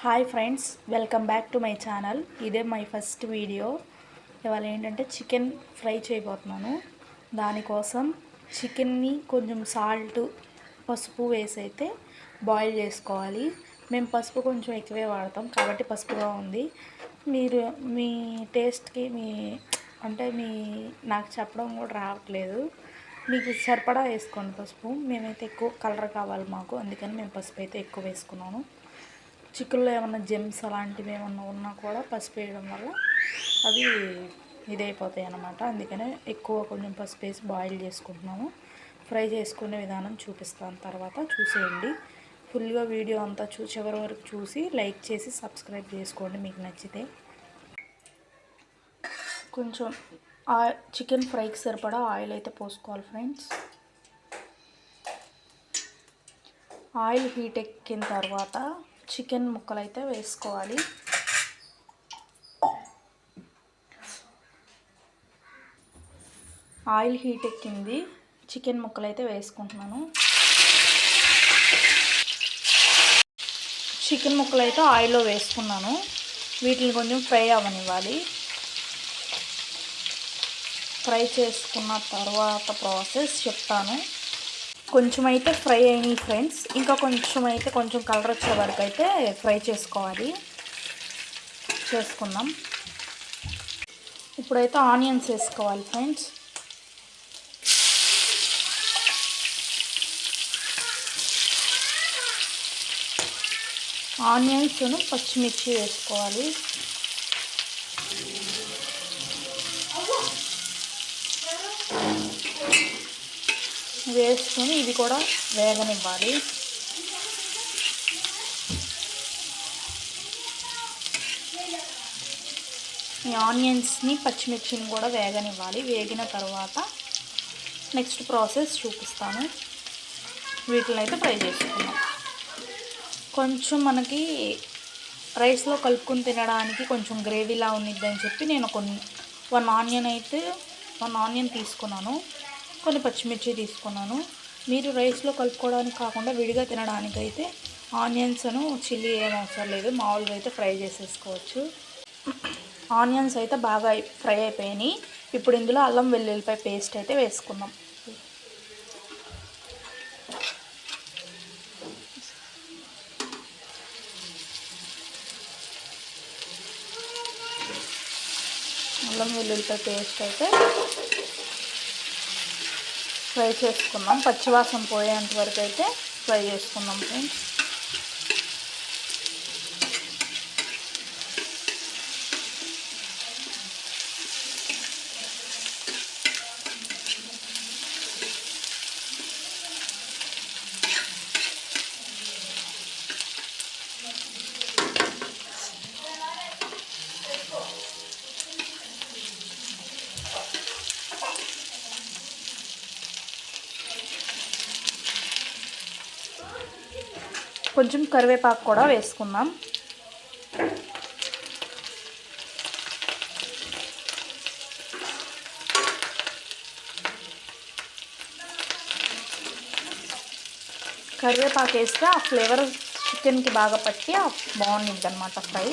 Hi friends welcome back to my channel ఇదే my first video ఇవాళ ఏంటంటే chicken fry చేయబోతున్నాను. దానికోసం చికెన్ని కొంచెం సాల్ట్ పసుపు వేసి అయితే బాయిల్ చేసుకోవాలి. మేము పసుపు కొంచెం ఎక్కువే వాడతాం కాబట్టి పసుపుగా ఉంది. మీరు మీ టేస్ట్కి మీ అంటే మీ నాకు చెప్పడం కూడా రావట్లేదు. మీకు సరిపడా వేసుకోండి పసుపు. మేమైతే ఎక్కువ కలర్ కావాలి మాకు. అందుకని మేము పసుపు అయితే ఎక్కువ వేసుకున్నాను. చికెన్లో ఏమన్నా జెమ్స్ అలాంటివి ఏమన్నా ఉన్నా కూడా పసుపు వేయడం వల్ల అవి ఇదైపోతాయి అన్నమాట. అందుకనే ఎక్కువ కొంచెం పసుపు వేసి బాయిల్ చేసుకుంటున్నాము. ఫ్రై చేసుకునే విధానం చూపిస్తాను తర్వాత చూసేయండి. ఫుల్గా వీడియో అంతా చూ వరకు చూసి లైక్ చేసి సబ్స్క్రైబ్ చేసుకోండి మీకు నచ్చితే. కొంచెం ఆ చికెన్ ఫ్రైకి సరిపడా ఆయిల్ అయితే పోసుకోవాలి ఫ్రెండ్స్. ఆయిల్ హీట్ ఎక్కిన తర్వాత చికెన్ ముక్కలు అయితే వేసుకోవాలి. ఆయిల్ హీట్ ఎక్కింది. చికెన్ ముక్కలు అయితే వేసుకుంటున్నాను. చికెన్ ముక్కలు అయితే ఆయిల్లో వేసుకున్నాను. వీటిని కొంచెం ఫ్రై అవ్వనివ్వాలి. ఫ్రై చేసుకున్న తర్వాత ప్రాసెస్ చెప్తాను. కొంచెం అయితే ఫ్రై అయినాయి ఫ్రెండ్స్. ఇంకా కొంచెం అయితే కొంచెం కలర్ వచ్చే వరకు అయితే ఫ్రై చేసుకోవాలి. చేసుకుందాం. ఇప్పుడైతే ఆనియన్స్ వేసుకోవాలి ఫ్రెండ్స్. ఆనియన్స్ను పచ్చిమిర్చి వేసుకోవాలి. వేసుకొని ఇది కూడా వేగనివ్వాలి. ఈ ఆనియన్స్ని పచ్చిమిర్చిని కూడా వేగనివ్వాలి. వేగిన తర్వాత నెక్స్ట్ ప్రాసెస్ చూపిస్తాను. వీటిని అయితే ఫ్రై చేసుకున్నాం కొంచెం మనకి రైస్లో కలుపుకొని తినడానికి కొంచెం గ్రేవీలా ఉన్నిద్దని చెప్పి నేను కొన్ని వన్ ఆనియన్ అయితే వన్ ఆనియన్ తీసుకున్నాను. కొన్ని పచ్చిమిర్చి తీసుకున్నాను. మీరు రైస్లో కలుపుకోవడానికి కాకుండా విడిగా తినడానికి అయితే ఆనియన్స్ను చిల్లీ ఏం అవసరం లేదు. మామూలుగా అయితే ఫ్రై చేసేసుకోవచ్చు. ఆనియన్స్ అయితే బాగా ఫ్రై అయిపోయినాయి. ఇప్పుడు ఇందులో అల్లం వెల్లుల్లిపాయ పేస్ట్ అయితే వేసుకుందాం. అల్లం వెల్లుల్లిపాయ పేస్ట్ అయితే ఫ్రై చేసుకుందాం. పచ్చివాసన పోయేంత వరకు అయితే ఫ్రై చేసుకుందాం ఫ్రెండ్స్. కొంచెం కరివేపాకు కూడా వేసుకుందాం. కరివేపాకు వేస్తే ఆ ఫ్లేవర్ చికెన్కి బాగా పట్టి బాగుంటుంది అనమాట ఫ్రై.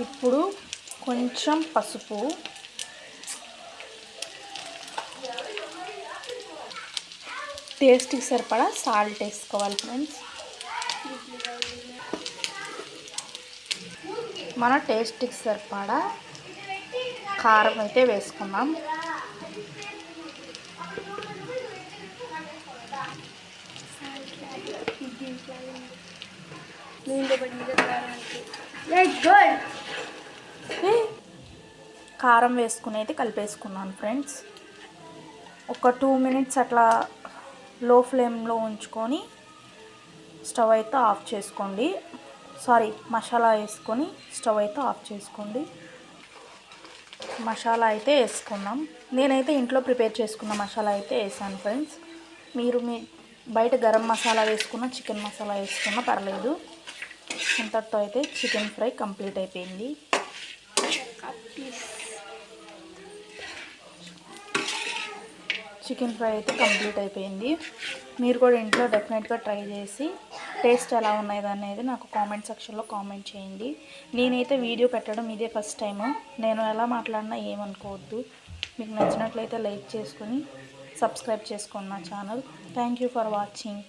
ఇప్పుడు కొంచెం పసుపు. టేస్ట్కి సరిపడా సాల్ట్ వేసుకోవాలి ఫ్రెండ్స్. మన టేస్ట్కి సరిపడా కారం అయితే వేసుకున్నాం కారం వేసుకుని అయితే కలిపేసుకున్నాను ఫ్రెండ్స్ ఒక టూ మినిట్స్ అట్లా లో ఫ్లేమ్లో ఉంచుకొని స్టవ్ అయితే ఆఫ్ చేసుకోండి. సారీ మసాలా వేసుకొని స్టవ్ అయితే ఆఫ్ చేసుకోండి. మసాలా అయితే వేసుకున్నాం. నేనైతే ఇంట్లో ప్రిపేర్ చేసుకున్న మసాలా అయితే వేసాను ఫ్రెండ్స్ మీరు మీ బయట గరం మసాలా వేసుకున్న చికెన్ మసాలా వేసుకున్నా పర్లేదు. ఇంతటితో అయితే చికెన్ ఫ్రై కంప్లీట్ అయిపోయింది. చికెన్ ఫ్రై అయితే కంప్లీట్ అయిపోయింది. మీరు కూడా ఇంట్లో డెఫినెట్గా ట్రై చేసి టేస్ట్ ఎలా ఉన్నది అనేది నాకు కామెంట్ సెక్షన్లో కామెంట్ చేయండి. నేనైతే వీడియో పెట్టడం ఇదే ఫస్ట్ టైము. నేను ఎలా మాట్లాడినా ఏమనుకోవద్దు. మీకు నచ్చినట్లయితే లైక్ చేసుకుని సబ్స్క్రైబ్ చేసుకోండి నా channel. Thank you for watching.